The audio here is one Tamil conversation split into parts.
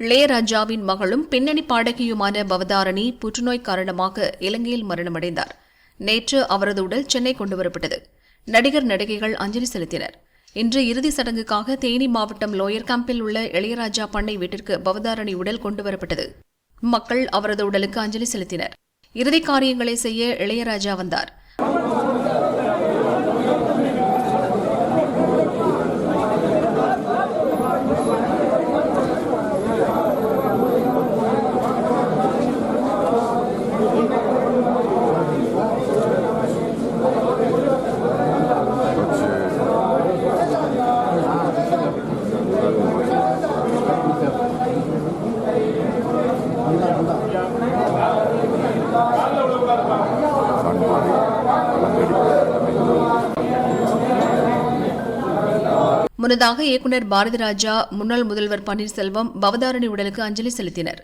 இளையராஜாவின் மகளும் பின்னணி பாடகியுமான பவதாரணி புற்றுநோய் காரணமாக இலங்கையில் மரணமடைந்தார். நேற்று அவரது உடல் சென்னை கொண்டுவரப்பட்டது. நடிகர் நடிகைகள் அஞ்சலி செலுத்தினர். இன்று இறுதி சடங்குக்காக தேனி மாவட்டம் லோயர் கேம்பில் உள்ள இளையராஜா பண்ணை வீட்டிற்கு பவதாரணி உடல் கொண்டுவரப்பட்டது. மக்கள் அவரது உடலுக்கு அஞ்சலி செலுத்தினர். இறுதி காரியங்களை செய்ய இளையராஜா வந்தார். முன்னதாக இயக்குநர் பாரதி ராஜா முன்னாள் முதல்வர் பன்னீர்செல்வம் பவதாரணி உடலுக்கு அஞ்சலி செலுத்தினர்.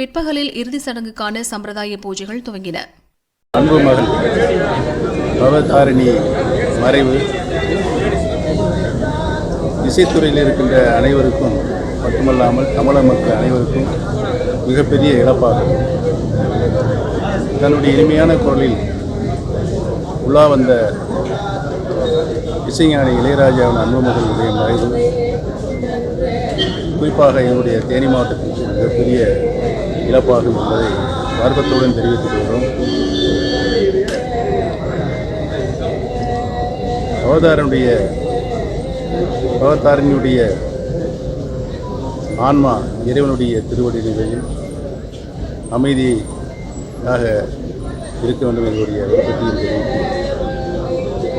பிற்பகலில் இறுதி சடங்குக்கான சம்பிரதாய பூஜைகள் துவங்கின. அன்பு மகள் பவதாரிணி மறைவு. இசைத்துறையில் இருக்கின்ற அனைவருக்கும் மட்டுமல்லாமல் தமிழக மக்கள் அனைவருக்கும் மிகப்பெரிய இழப்பாகும். தன்னுடைய இனிமையான குரலில் உலா வந்த இசைஞானி இளையராஜாவின் அன்பு மகளுடைய மறைவு. குறிப்பாக என்னுடைய தேனி மாவட்டத்திற்கு மிகப்பெரிய இழப்பாகும் என்பதை வருத்தத்துடன் தெரிவித்துக் கொள்கிறோம். அவதாரனுடைய அவதாரனுடைய ஆன்மா இறைவனுடைய திருவடிகளில் அமைதியாக இருக்க வேண்டும் எங்களுடைய விருப்பத்தையும் தெரிவித்து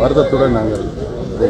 வருத்தத்துடன் நாங்கள் இதை